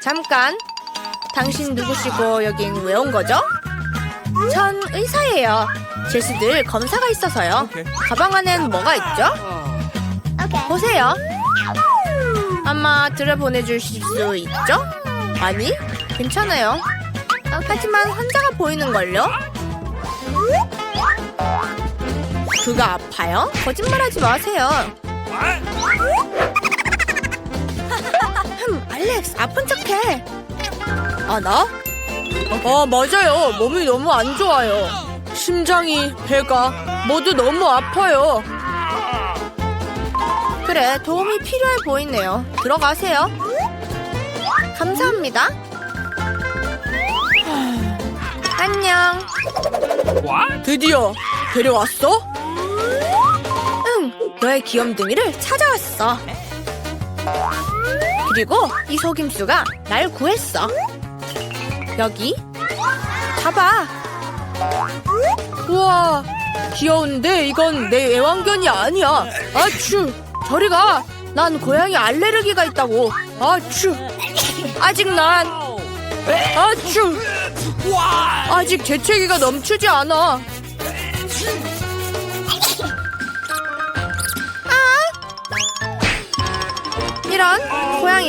잠깐. 당신 누구시고 여긴 왜 온 거죠? 전 의사예요. 제시들 검사가 있어서요. 가방 안엔 뭐가 있죠? 보세요. 아마 들여보내주실 수 있죠? 아니, 괜찮아요. 하지만 환자가 보이는걸요? 그가 아파요? 거짓말하지 마세요. 흠, 알렉스, 아픈 척해. 아, 나? 어, 맞아요. 몸이 너무 안 좋아요. 심장이, 배가 모두 너무 아파요. 그래, 도움이 필요해 보이네요. 들어가세요. 감사합니다. 안녕. 드디어 데려왔어? 응, 너의 귀염둥이를 찾아왔어. 그리고 이 속임수가 날 구했어. 여기 봐봐. 우와, 귀여운데 이건 내 애완견이 아니야. 아추, 저리 가. 난 고양이 알레르기가 있다고. 아추, 아직 난 아추, 아직 재채기가 넘치지 않아.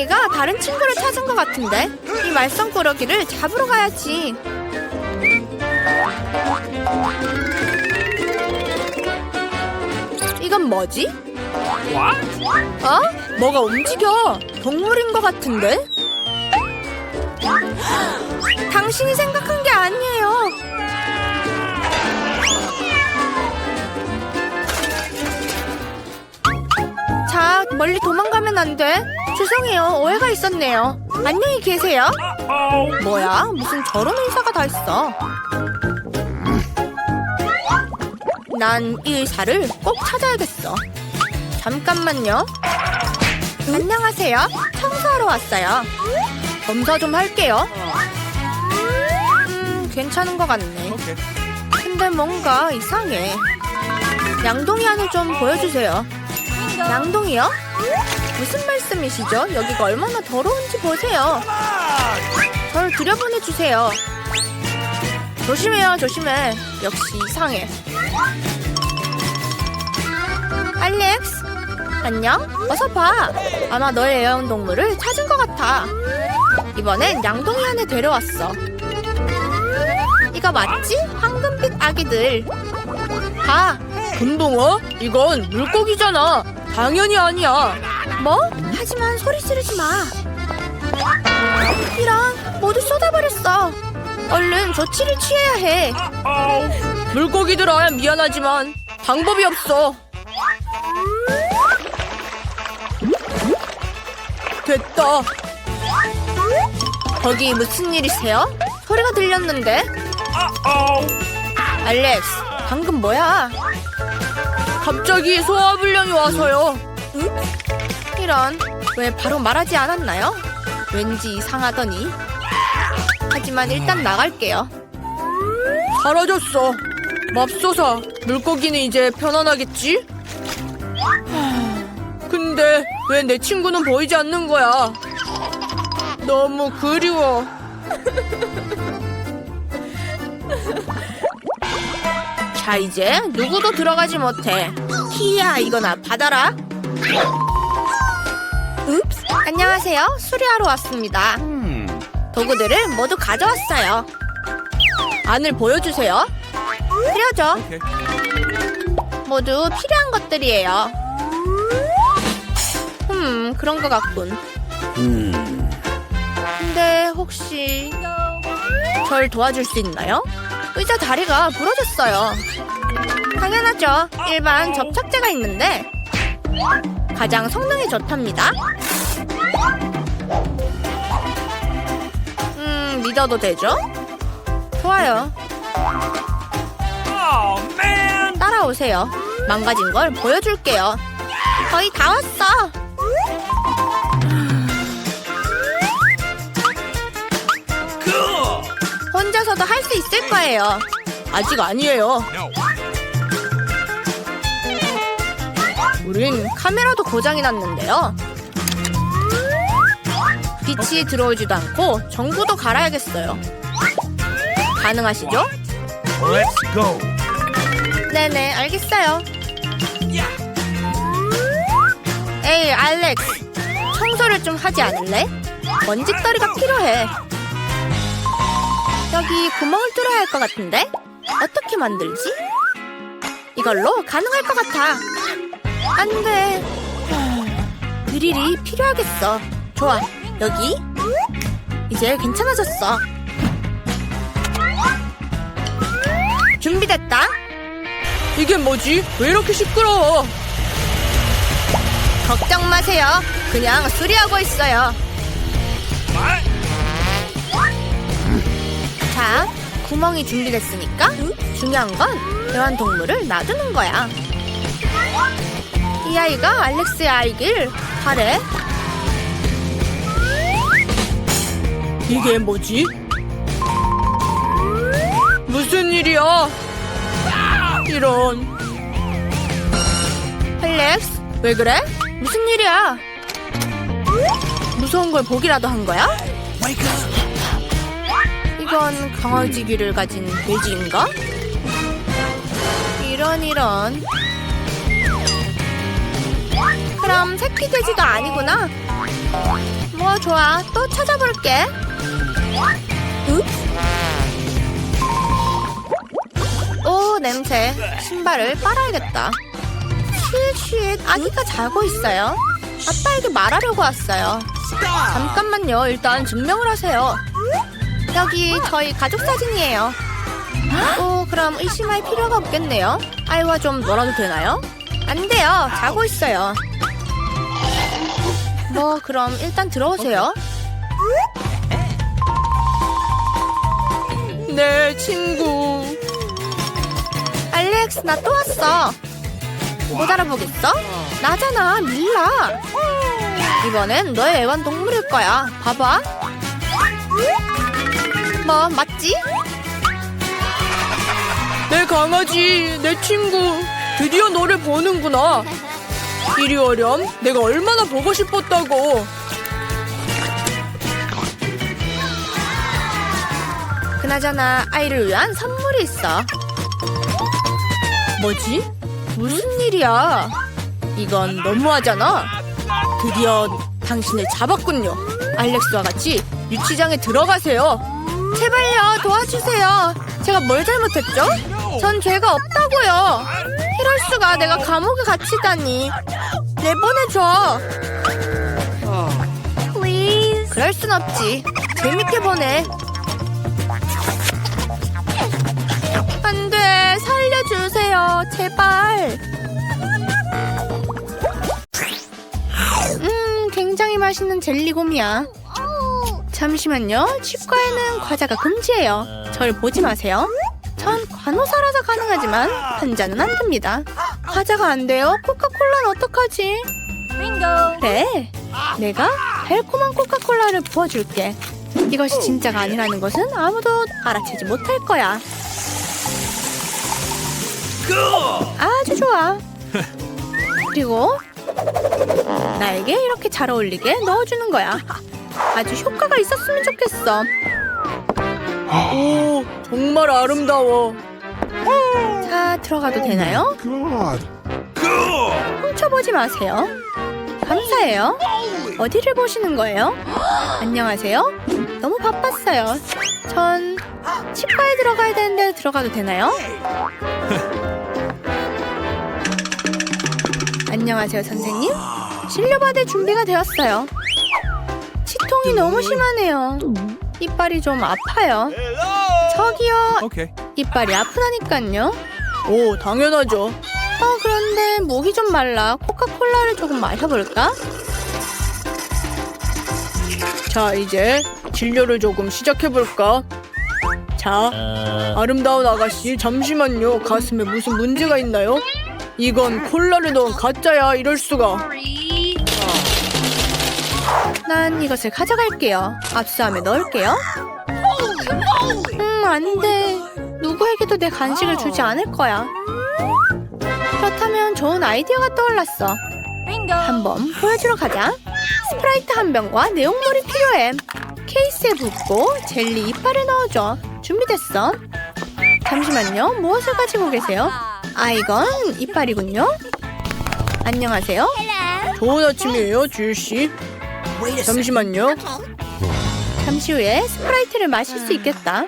고양이가 다른 친구를 찾은 것 같은데 이 말썽꾸러기를 잡으러 가야지. 이건 뭐지? 어? 뭐가 움직여? 동물인 것 같은데? 당신이 생각한 게 아니에요. 자, 멀리 도망가면 안 돼. 죄송해요. 오해가 있었네요. 안녕히 계세요. 뭐야? 무슨 저런 의사가 다 있어. 난 이 의사를 꼭 찾아야겠어. 잠깐만요. 안녕하세요. 청소하러 왔어요. 검사 좀 할게요. 음, 괜찮은 것 같네. 근데 뭔가 이상해. 양동이 안을 좀 보여주세요. 양동이요? 무슨 말씀이시죠? 여기가 얼마나 더러운지 보세요. 절 들여보내주세요. 조심해요, 조심해. 역시 이상해. 알렉스, 안녕? 어서 봐. 아마 너의 애완동물을 찾은 것 같아. 이번엔 양동이 안에 데려왔어. 이거 맞지? 황금빛 아기들. 봐. 금붕어? 이건 물고기잖아. 당연히 아니야. 뭐? 하지만 소리 지르지 마. 이런 모두 쏟아버렸어. 얼른 조치를 취해야 해. 물고기들아 미안하지만 방법이 없어. 됐다. 거기 무슨 일이세요? 소리가 들렸는데. 알렉스, 방금 뭐야? 갑자기 소화불량이 와서요. 응? 이런, 왜 바로 말하지 않았나요? 왠지 이상하더니. 하지만 일단 나갈게요. 사라졌어. 맙소사, 물고기는 이제 편안하겠지? 하, 근데 왜 내 친구는 보이지 않는 거야? 너무 그리워. 자 이제 누구도 들어가지 못해 히야 이거나 받아라 읍스. 안녕하세요. 수리하러 왔습니다. 도구들을 모두 가져왔어요. 안을 보여주세요. 그려줘. 모두 필요한 것들이에요. 음 그런 것 같군. 근데 혹시 절 도와줄 수 있나요? 의자 다리가 부러졌어요. 당연하죠. 일반 접착제가 있는데 가장 성능이 좋답니다. 음, 믿어도 되죠? 좋아요. 따라오세요. 망가진 걸 보여줄게요. 거의 다 왔어. 혼자서도 할 수 있을 거예요. 아직 아니에요. 우린 카메라도 고장이 났는데요. 빛이 들어오지도 않고 전구도 갈아야겠어요. 가능하시죠? Let's go. 네네, 알겠어요. 에이, 알렉스. 청소를 좀 하지 않을래? 먼지떨이가 필요해. 여기 구멍을 뚫어야 할 것 같은데? 어떻게 만들지? 이걸로 가능할 것 같아. 안 돼. 드릴이 필요하겠어. 좋아, 여기. 이제 괜찮아졌어. 준비됐다. 이게 뭐지? 왜 이렇게 시끄러워? 걱정 마세요. 그냥 수리하고 있어요. 자, 구멍이 준비됐으니까 중요한 건 애완동물을 놔두는 거야. 이 아이가 알렉스의 아이길 바래. 이게 뭐지? 무슨 일이야? 이런. 알렉스, 왜 그래? 무슨 일이야? 무서운 걸 보기라도 한 거야? 이건 강아지기를 가진 돼지인가? 이런 이런. 그럼 새끼 돼지도 아니구나. 뭐 좋아, 또 찾아볼게. 오 냄새. 신발을 빨아야겠다. 쉿쉿, 아기가 자고 있어요. 아빠에게 말하려고 왔어요. 잠깐만요. 일단 증명을 하세요. 여기 저희 가족 사진이에요. 오, 그럼 의심할 필요가 없겠네요. 아이와 좀 놀아도 되나요? 안 돼요. 자고 있어요. 뭐, 그럼 일단 들어오세요. 네, 친구. 알렉스, 나 또 왔어. 못 알아보겠어? 나잖아, 밀라. 이번엔 너의 애완동물일 거야. 봐봐. 뭐 맞지? 내 강아지, 내 친구 드디어 너를 보는구나. 이리 오렴. 내가 얼마나 보고 싶었다고. 그나저나 아이를 위한 선물이 있어. 뭐지? 무슨 일이야? 이건 너무하잖아. 드디어 당신을 잡았군요. 알렉스와 같이 유치장에 들어가세요. 제발요, 도와주세요. 제가 뭘 잘못했죠? 전 죄가 없다고요. 이럴 수가 내가 감옥에 갇히다니. 내보내줘. Please. 그럴 순 없지. 재밌게 보내. 주세요. 제발. 음, 굉장히 맛있는 젤리곰이야. 잠시만요. 치과에는 과자가 금지예요. 절 보지 마세요. 전 간호사라서 가능하지만 환자는 안 됩니다. 과자가 안 돼요? 코카콜라는 어떡하지? 그래. 내가 달콤한 코카콜라를 부어줄게. 이것이 진짜가 아니라는 것은 아무도 알아채지 못할 거야. 아주 좋아. 그리고 나에게 이렇게 잘 어울리게 넣어주는 거야. 아주 효과가 있었으면 좋겠어. 오, 정말 아름다워. 자, 들어가도 되나요? God. Cool. 훔쳐보지 마세요. 감사해요. 어디를 보시는 거예요? 안녕하세요. 너무 바빴어요. 전 치과에 들어가야 되는데 들어가도 되나요? 안녕하세요, 선생님. 진료 받을 준비가 되었어요. 치통이 너무 심하네요. 이빨이 좀 아파요. 저기요, Okay. 이빨이 아프다니까요. 오, 당연하죠. 어, 그런데 목이 좀 말라. 코카콜라를 조금 마셔볼까? 자, 이제 진료를 조금 시작해볼까? 자, 아름다운 아가씨, 잠시만요. 가슴에 무슨 문제가 있나요? 이건 콜라를 넣은 가짜야, 이럴 수가. 난 이것을 가져갈게요. 압수함에 넣을게요. 음, 안 돼. 누구에게도 내 간식을 주지 않을 거야. 그렇다면 좋은 아이디어가 떠올랐어. 한번 보여주러 가자. 스프라이트 한 병과 내용물이 필요해. 케이스에 붓고 젤리 이빨을 넣어줘. 준비됐어. 잠시만요. 무엇을 가지고 계세요? 아, 이건 이빨이군요. 안녕하세요. 좋은 아침이에요, 주유 씨. 잠시만요. 잠시 후에 스프라이트를 마실 수 있겠다.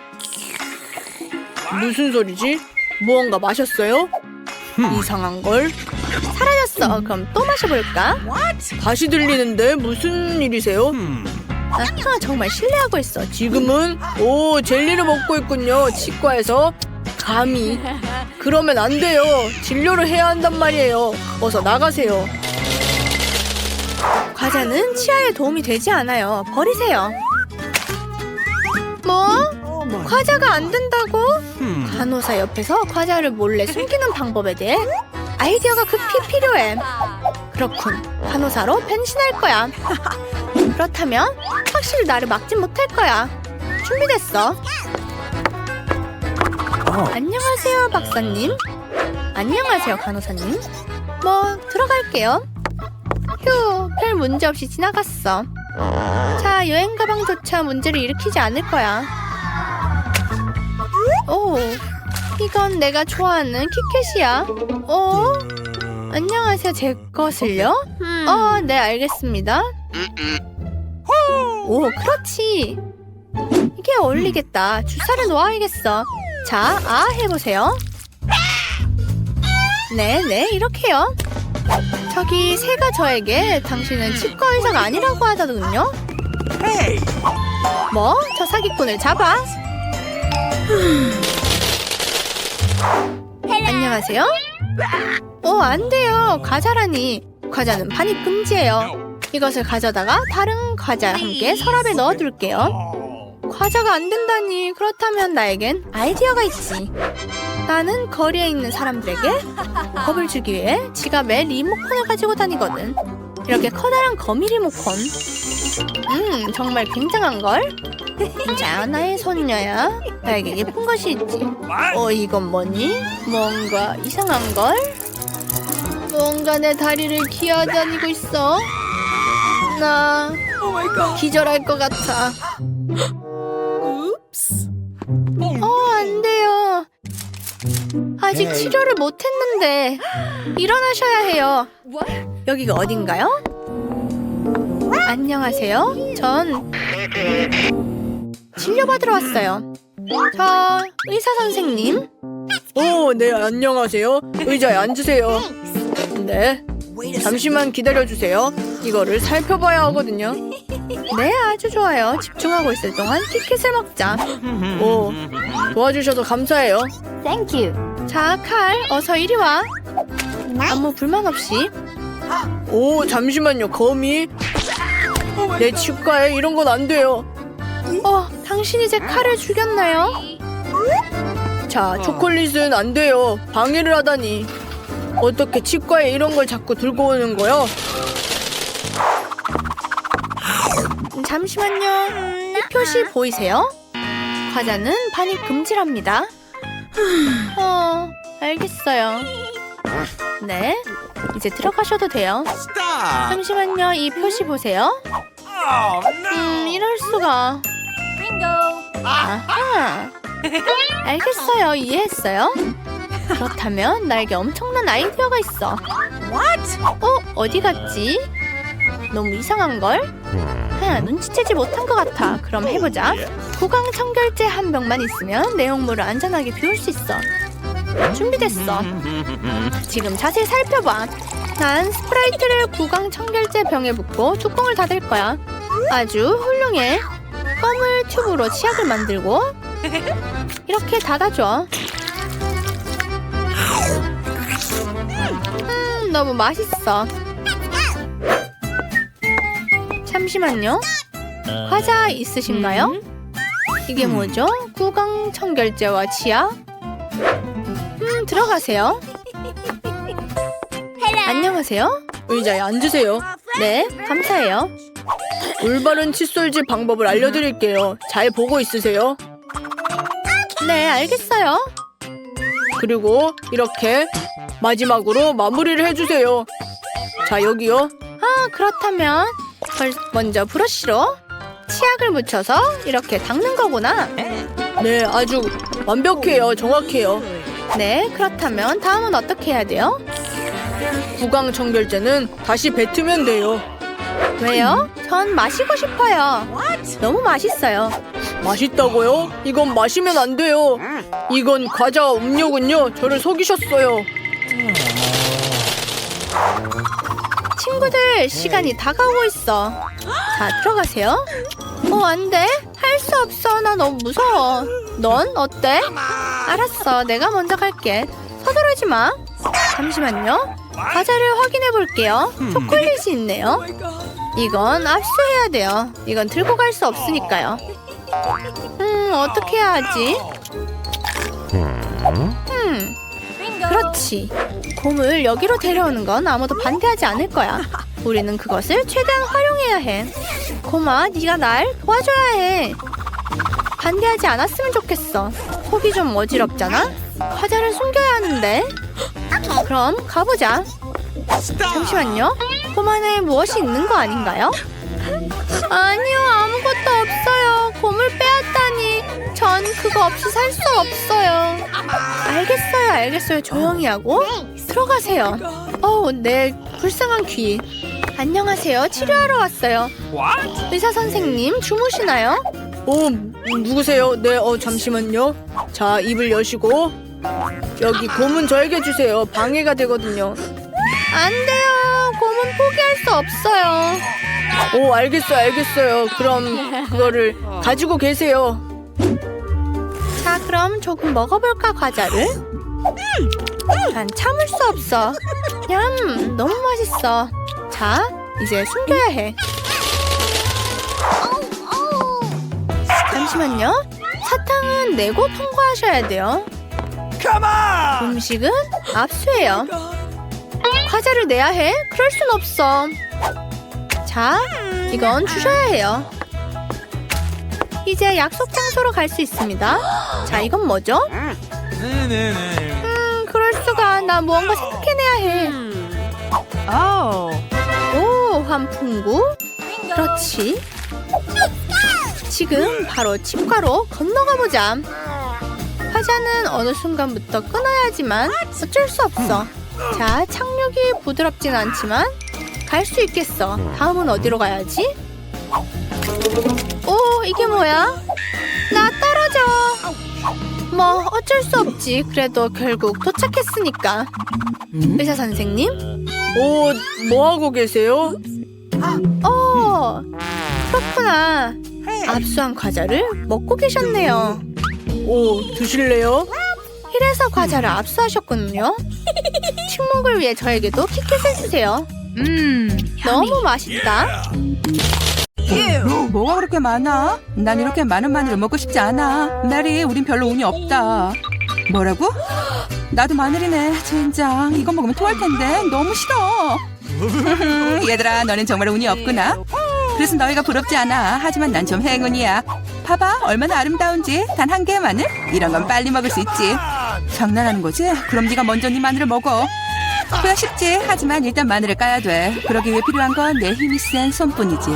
무슨 소리지? 무언가 마셨어요? 이상한 걸. 사라졌어. 그럼 또 마셔볼까? 다시 들리는데 무슨 일이세요? 아하, 정말 신뢰하고 있어. 지금은 오 젤리를 먹고 있군요. 치과에서 감히 그러면 안 돼요. 진료를 해야 한단 말이에요. 어서 나가세요. 과자는 치아에 도움이 되지 않아요. 버리세요. 뭐? 과자가 안 된다고? 간호사 옆에서 과자를 몰래 숨기는 방법에 대해 아이디어가 급히 필요해. 그렇군. 간호사로 변신할 거야. 그렇다면 확실히 나를 막진 못할 거야. 준비됐어. 안녕하세요, 박사님. 안녕하세요, 간호사님. 뭐 들어갈게요. 휴, 별 문제 없이 지나갔어. 자, 여행 가방조차 문제를 일으키지 않을 거야. 오, 이건 내가 좋아하는 키캣이야. 어? 안녕하세요, 제 것을요? 어, 네, 알겠습니다. 오, 그렇지. 이게 어울리겠다. 주사를 놓아야겠어. 자, 아, 해보세요. 네, 네, 이렇게요. 저기 새가 저에게 당신은 치과 의사가 아니라고 하더군요. 뭐? 저 사기꾼을 잡아. 안녕하세요. 어, 안 돼요. 과자라니. 과자는 반입 금지예요. 이것을 가져다가 다른 과자와 함께 서랍에 넣어둘게요. 과자가 안 된다니. 그렇다면 나에겐 아이디어가 있지. 나는 거리에 있는 사람들에게 겁을 주기 위해 지갑에 리모컨을 가지고 다니거든. 이렇게 커다란 거미 리모컨. 음, 정말 굉장한걸? 자, 나의 손녀야. 나에게 예쁜 것이 있지. 어, 이건 뭐니? 뭔가 이상한걸? 뭔가 내 다리를 기어다니고 있어. 나 기절할 것 같아. 아직 치료를 못 했는데. 일어나셔야 해요. 여기가 어딘가요? 안녕하세요. 전 진료받으러 왔어요. 저 의사 선생님. 오, 네, 안녕하세요. 의자에 앉으세요. 네. 잠시만 기다려 주세요. 이거를 살펴봐야 하거든요. 네, 아주 좋아요. 집중하고 있을 동안 티켓을 먹자. 오, 도와주셔서 감사해요. Thank you. 자, 칼, 어서 이리 와. 아무 불만 없이. 오, 잠시만요, 거미. 내 치과에 이런 건 안 돼요. 어, 당신이 제 칼을 죽였나요? 자, 초콜릿은 안 돼요. 방해를 하다니. 어떻게 치과에 이런 걸 자꾸 들고 오는 거요? 잠시만요. 이 표시 보이세요? 과자는 반입 금지랍니다. 어, 알겠어요. 네, 이제 들어가셔도 돼요. Stop! 잠시만요, 이 표시 보세요. Oh, no! 음, 이럴 수가. 아하. 알겠어요, 이해했어요. 그렇다면 나에게 엄청난 아이디어가 있어. What? 어, 어디 갔지? 너무 이상한 걸? 하, 눈치채지 못한 것 같아. 그럼 해보자. 구강 청결제 한 병만 있으면 내용물을 안전하게 비울 수 있어. 준비됐어. 지금 자세히 살펴봐. 난 스프라이트를 구강 청결제 병에 붓고 뚜껑을 닫을 거야. 아주 훌륭해. 껌을 튜브로 치약을 만들고 이렇게 닫아줘. 음, 너무 맛있어. 잠시만요. 과자 있으신가요? 이게 뭐죠? 구강 청결제와 치약? 음, 들어가세요. 안녕하세요. 의자에 앉으세요. 네, 감사해요. 올바른 칫솔질 방법을 알려드릴게요. 잘 보고 있으세요. 네, 알겠어요. 그리고 이렇게 마지막으로 마무리를 해주세요. 자, 여기요. 아, 그렇다면 걸- 먼저 브러쉬로 치약을 묻혀서 이렇게 닦는 거구나. 네, 아주 완벽해요. 정확해요. 네, 그렇다면 다음은 어떻게 해야 돼요? 구강 청결제는 다시 뱉으면 돼요. 왜요? 전 마시고 싶어요. 너무 맛있어요. 맛있다고요? 이건 마시면 안 돼요. 이건 과자 음료군요. 저를 속이셨어요. 친구들, 시간이 다가오고 있어. 자, 들어가세요. 어, 안 돼. 할 수 없어. 나 너무 무서워. 넌 어때? 알았어. 내가 먼저 갈게. 서두르지 마. 잠시만요. 과자를 확인해 볼게요. 초콜릿이 있네요. 이건 압수해야 돼요. 이건 들고 갈 수 없으니까요. 음, 어떻게 해야 하지? 음, Bingo. 그렇지. 곰을 여기로 데려오는 건 아무도 반대하지 않을 거야. 우리는 그것을 최대한 활용해야 해. 곰아, 네가 날 도와줘야 해. 반대하지 않았으면 좋겠어. 속이 좀 어지럽잖아. 과자를 숨겨야 하는데. 그럼 가보자. 잠시만요. 곰 안에 무엇이 있는 거 아닌가요? 아니요, 아무것도 전 그거 없이 살 수 없어요. 알겠어요, 알겠어요. 조용히 하고 들어가세요. 어우, 내 불쌍한 귀. 안녕하세요. 치료하러 왔어요. 의사 선생님 주무시나요? 어, 누구세요? 네, 어 잠시만요. 자, 입을 여시고 여기 곰은 저에게 주세요. 방해가 되거든요. 안 돼요. 곰은 포기할 수 없어요. 오, 알겠어요, 알겠어요. 그럼 그거를 가지고 계세요. 자, 그럼 조금 먹어볼까 과자를? 난 참을 수 없어. 냠, 너무 맛있어. 자, 이제 숨겨야 해. 잠시만요. 사탕은 내고 통과하셔야 돼요. Come on! 음식은 압수해요. 과자를 내야 해? 그럴 순 없어. 자, 이건 주셔야 해요. 이제 약속 장소로 갈 수 있습니다. 자, 이건 뭐죠? 음, 그럴 수가. 나 무언가 생각해내야 해. 오, 환풍구. 그렇지. 지금 바로 치과로 건너가 보자. 화자는 어느 순간부터 끊어야 하지만 어쩔 수 없어. 자, 착륙이 부드럽진 않지만 갈 수 있겠어. 다음은 어디로 가야지? 오, 이게 뭐야? 나 떨어져. 뭐 어쩔 수 없지. 그래도 결국 도착했으니까. 의사 선생님? 오, 뭐 하고 계세요? 어, 그렇구나. 압수한 과자를 먹고 계셨네요. 오, 드실래요? 이래서 과자를 압수하셨군요. 침묵을 위해 저에게도 티켓을 주세요. 음, 너무 맛있다. 뭐가 그렇게 많아? 난 이렇게 많은 마늘을 먹고 싶지 않아. 메리, 우린 별로 운이 없다. 뭐라고? 나도 마늘이네. 젠장, 이거 먹으면 토할 텐데 너무 싫어. 얘들아, 너는 정말 운이 없구나. 그래서 너희가 부럽지 않아. 하지만 난 좀 행운이야. 봐봐, 얼마나 아름다운지. 단 한 개의 마늘? 이런 건 빨리 먹을 수 있지. 장난하는 거지? 그럼 네가 먼저 네 마늘을 먹어. 그야 쉽지. 하지만 일단 마늘을 까야 돼. 그러기 위해 필요한 건 내 힘이 센 손뿐이지.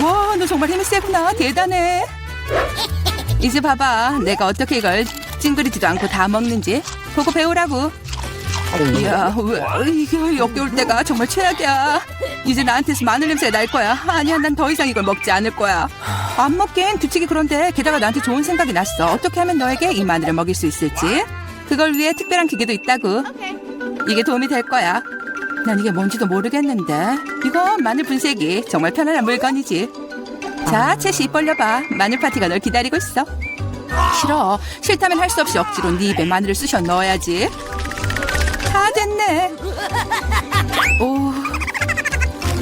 와, 너 정말 힘이 세구나. 대단해. 이제 봐봐. 내가 어떻게 이걸 찡그리지도 않고 다 먹는지. 보고 배우라고. 이야, 왜, 이게 역겨울 때가 정말 최악이야. 이제 나한테서 마늘 냄새가 날 거야. 아니야, 난 더 이상 이걸 먹지 않을 거야. 안 먹긴 규칙이 그런데 게다가 나한테 좋은 생각이 났어. 어떻게 하면 너에게 이 마늘을 먹일 수 있을지. 그걸 위해 특별한 기계도 있다고. 이게 도움이 될 거야. 난 이게 뭔지도 모르겠는데. 이거 마늘 분쇄기. 정말 편안한 물건이지. 자, 채시 입 벌려봐. 마늘 파티가 널 기다리고 있어. 싫어. 싫다면 할 수 없이 억지로 네 입에 마늘을 쑤셔 넣어야지. 다 됐네. 오,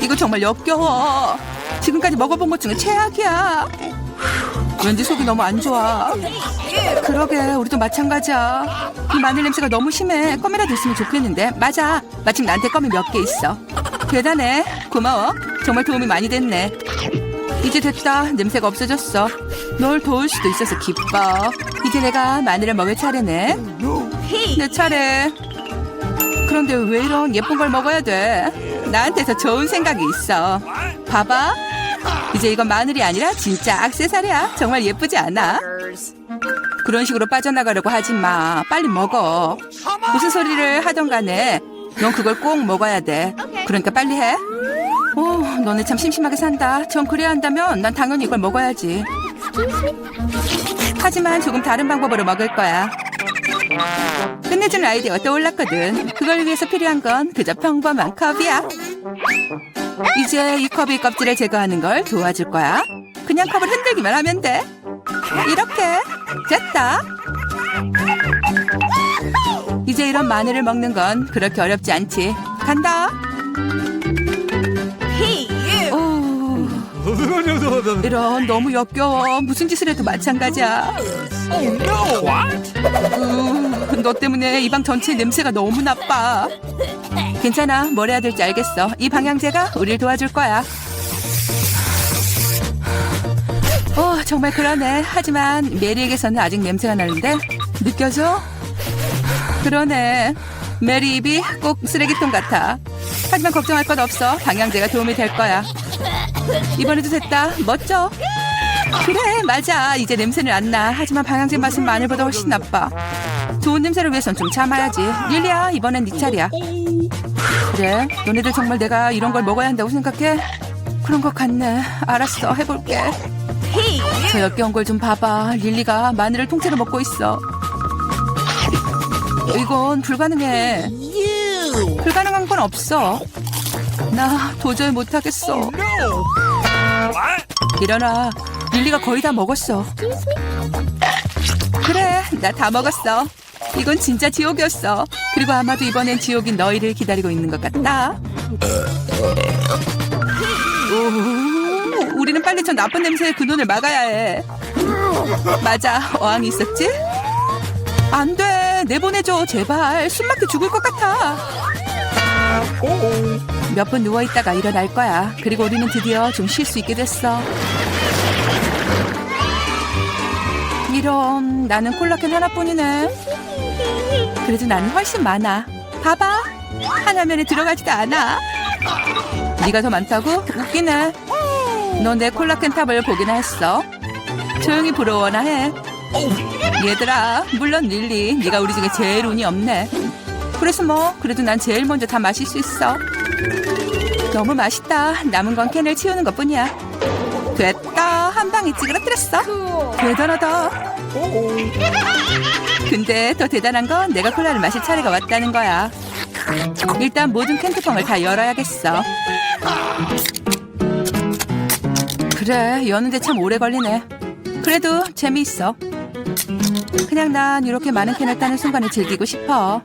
이거 정말 역겨워. 지금까지 먹어본 것 중에 최악이야. 왠지 속이 너무 안 좋아. 그러게, 우리도 마찬가지야. 이 마늘 냄새가 너무 심해. 껌이라도 있으면 좋겠는데. 맞아. 마침 나한테 껌이 몇 개 있어. 대단해. 고마워. 정말 도움이 많이 됐네. 이제 됐다. 냄새가 없어졌어. 널 도울 수도 있어서 기뻐. 이제 내가 마늘을 먹을 차례네. 내 차례. 그런데 왜 이런 예쁜 걸 먹어야 돼? 나한테서 좋은 생각이 있어. 봐봐. 이제 이건 마늘이 아니라 진짜 악세사리야. 정말 예쁘지 않아? 그런 식으로 빠져나가려고 하지 마. 빨리 먹어. 무슨 소리를 하던 간에 넌 그걸 꼭 먹어야 돼. 그러니까 빨리 해. 오, 너네 참 심심하게 산다. 전 그래야 한다면 난 당연히 이걸 먹어야지. 하지만 조금 다른 방법으로 먹을 거야. 끝내주는 아이디어가 떠올랐거든. 그걸 위해서 필요한 건 그저 평범한 컵이야. 이제 이 컵의 껍질을 제거하는 걸 도와줄 거야. 그냥 컵을 흔들기만 하면 돼. 이렇게 됐다. 이제 이런 마늘을 먹는 건 그렇게 어렵지 않지. 간다. 오, 이런 너무 역겨워. 무슨 짓을 해도 마찬가지야. 우, 너 때문에 이 방 전체 냄새가 너무 나빠. 괜찮아. 뭘 해야 될지 알겠어. 이 방향제가 우릴 도와줄 거야. 정말 그러네. 하지만 메리에게서는 아직 냄새가 나는데 느껴져? 그러네. 메리 입이 꼭 쓰레기통 같아. 하지만 걱정할 것 없어. 방향제가 도움이 될 거야. 이번에도 됐다. 멋져. 그래, 맞아. 이제 냄새는 안 나. 하지만 방향제 맛은 마늘보다 훨씬 나빠. 좋은 냄새를 위해선 좀 참아야지. 릴리야, 이번엔 네 차례야. 그래, 너네들 정말 내가 이런 걸 먹어야 한다고 생각해? 그런 것 같네. 알았어, 해볼게. 저 역겨운 걸 좀 봐봐. 릴리가 마늘을 통째로 먹고 있어. 이건 불가능해. 불가능한 건 없어. 나 도저히 못하겠어. 일어나. 릴리가 거의 다 먹었어. 그래, 나 다 먹었어. 이건 진짜 지옥이었어. 그리고 아마도 이번엔 지옥이 너희를 기다리고 있는 것 같다. 오, 우리는 빨리 저 나쁜 냄새의 근원을 막아야 해. 맞아, 어항이 있었지? 안 돼, 내보내줘, 제발. 숨막혀 죽을 것 같아. 몇 분 누워있다가 일어날 거야. 그리고 우리는 드디어 좀 쉴 수 있게 됐어. 이런, 나는 콜라캔 하나뿐이네. 그래도 나는 훨씬 많아. 봐봐. 하나면에 들어가지도 않아. 네가 더 많다고? 웃기네. 너 내 콜라캔 탑을 보기나 했어. 조용히 부러워나 해. 얘들아, 물론 릴리, 네가 우리 중에 제일 운이 없네. 그래서 뭐, 그래도 난 제일 먼저 다 마실 수 있어. 너무 맛있다. 남은 건 캔을 치우는 것 뿐이야. 됐다. 한 방에 찌그러뜨렸어. 대단하다. 근데 더 대단한 건 내가 콜라를 마실 차례가 왔다는 거야. 일단 모든 캔투껑을 다 열어야겠어. 그래, 여는데 참 오래 걸리네. 그래도 재미있어. 그냥 난 이렇게 많은 캔을 따는 순간을 즐기고 싶어.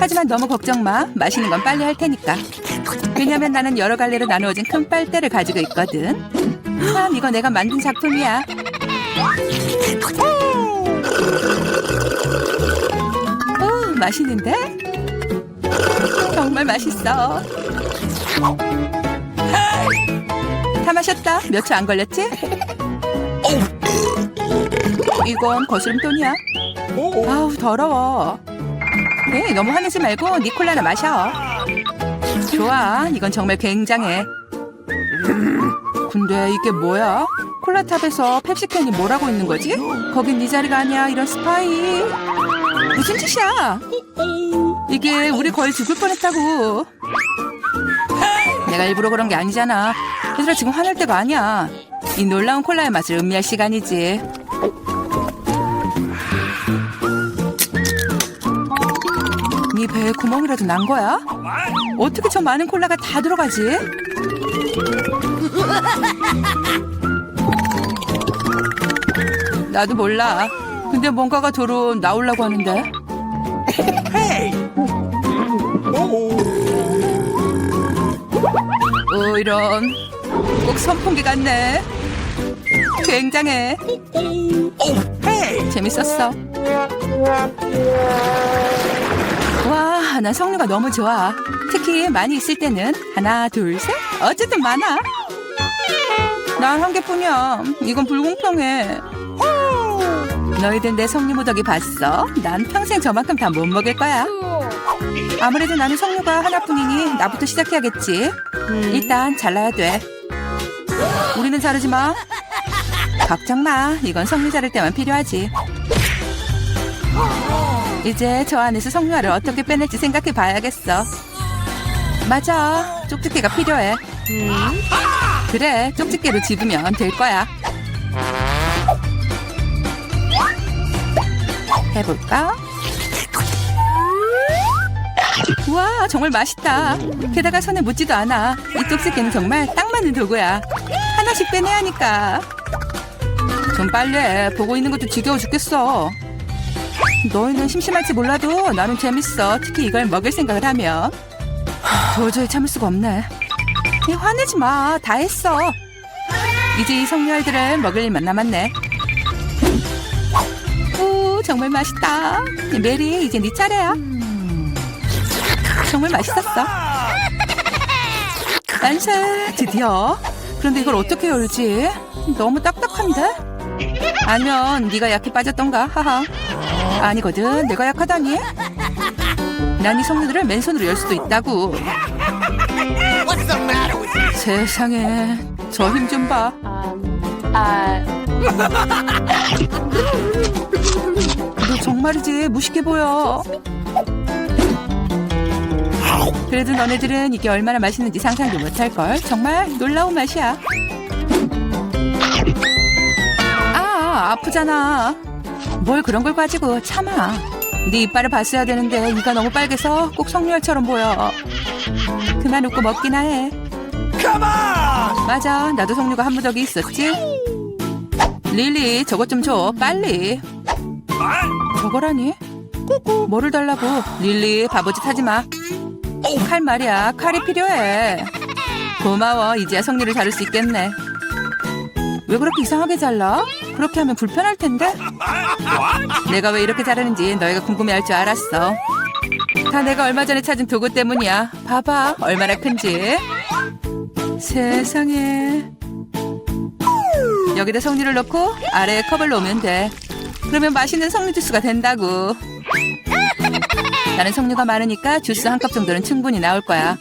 하지만 너무 걱정 마. 마시는 건 빨리 할 테니까. 왜냐면 나는 여러 갈래로 나누어진 큰 빨대를 가지고 있거든. 참, 이거 내가 만든 작품이야. 오, 맛있는데? 정말 맛있어. 다 마셨다. 몇 초 안 걸렸지? 이건 거스름돈이야. 아우 더러워. 네, 너무 화내지 말고 니콜라나 마셔. 좋아, 이건 정말 굉장해. 근데 이게 뭐야? 콜라탑에서 펩시캔이 뭐라고 있는 거지? 거긴 네 자리가 아니야, 이런 스파이. 무슨 짓이야? 이게 우리 거의 죽을 뻔했다고. 내가 일부러 그런 게 아니잖아. 얘들아 지금 화낼 때가 아니야. 이 놀라운 콜라의 맛을 음미할 시간이지. 네 배에 구멍이라도 난 거야? 어떻게 저 많은 콜라가 다 들어가지? 나도 몰라. 근데 뭔가가 도로 나오려고 하는데. 어, 이런. 꼭 선풍기 같네. 굉장해. 재밌었어. 와, 난 석류가 너무 좋아. 특히 많이 있을 때는 하나, 둘, 셋. 어쨌든 많아. 난 한 개뿐이야. 이건 불공평해. 너희들 내 석류 무더기 봤어? 난 평생 저만큼 다 못 먹을 거야. 아무래도 나는 석류가 하나뿐이니 나부터 시작해야겠지. 일단 잘라야 돼. 우리는 자르지 마. 걱정 마. 이건 석류 자를 때만 필요하지. 이제 저 안에서 석류알을 어떻게 빼낼지 생각해 봐야겠어. 맞아. 쪽집게가 필요해. 그래. 쪽집게로 집으면 될 거야. 해볼까? 와 정말 맛있다. 게다가 손에 묻지도 않아. 이 쪽집게는 정말 딱 맞는 도구야. 하나씩 빼내야 하니까. 좀해 보고 있는 것도 지겨워 죽겠어. 너희는 심심할지 몰라도 나는 재밌어. 특히 이걸 먹을 생각을 하면 도저히 참을 수가 없네. 야, 화내지 마 다 했어. 이제 이 석류알들을 먹을 일만 남았네. 오 정말 맛있다. 메리 이제 네 차례야 정말 맛있었어. 만세 드디어. 그런데 이걸 어떻게 열지 너무 딱딱한데? 아니면 네가 약해 빠졌던가? 하하. 아니거든. 내가 약하다니. 난이 석류들을 맨손으로 열 수도 있다고? 세상에 저 힘 좀봐. Um, uh, 너 정말이지? 무식해 보여. 그래도 너네들은 이게 얼마나 맛있는지 상상도 못할 걸. 정말 놀라운 맛이야. 아 아프잖아. 뭘 그런 걸 가지고 참아. 네 이빨을 봤어야 되는데 이가 너무 빨개서 꼭 석류알처럼 보여. 그만 웃고 먹기나 해. Come on! 맞아, 나도 석류가 한 무더기 있었지. 릴리, 저것 좀 줘, 빨리. 저거라니? 뭐를 달라고? 릴리, 바보짓 하지 마. 칼 말이야, 칼이 필요해. 고마워, 이제야 석류를 자를 수 있겠네. 왜 그렇게 이상하게 잘라? 그렇게 하면 불편할 텐데? 내가 왜 이렇게 자르는지 너희가 궁금해할 줄 알았어. 다 내가 얼마 전에 찾은 도구 때문이야. 봐봐, 얼마나 큰지. 세상에. 여기다 석류를 넣고 아래에 컵을 놓으면 돼. 그러면 맛있는 석류 주스가 된다고. 나는 석류가 많으니까 주스 한 컵 정도는 충분히 나올 거야.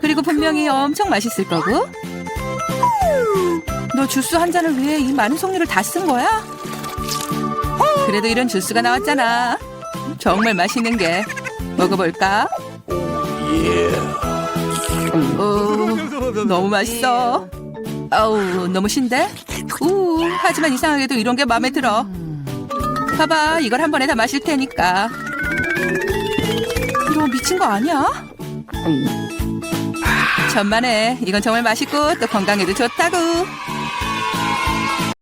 그리고 분명히 엄청 맛있을 거고. 너 주스 한 잔을 위해 이 많은 석류를 다 쓴 거야? 그래도 이런 주스가 나왔잖아. 정말 맛있는 게. 먹어볼까? 오, 너무 맛있어. 아우, 너무 신데? 우, 하지만 이상하게도 이런 게 마음에 들어. 봐봐, 이걸 한 번에 다 마실 테니까. 미친 거 아니야? 천만에, 이건 정말 맛있고 또 건강에도 좋다고.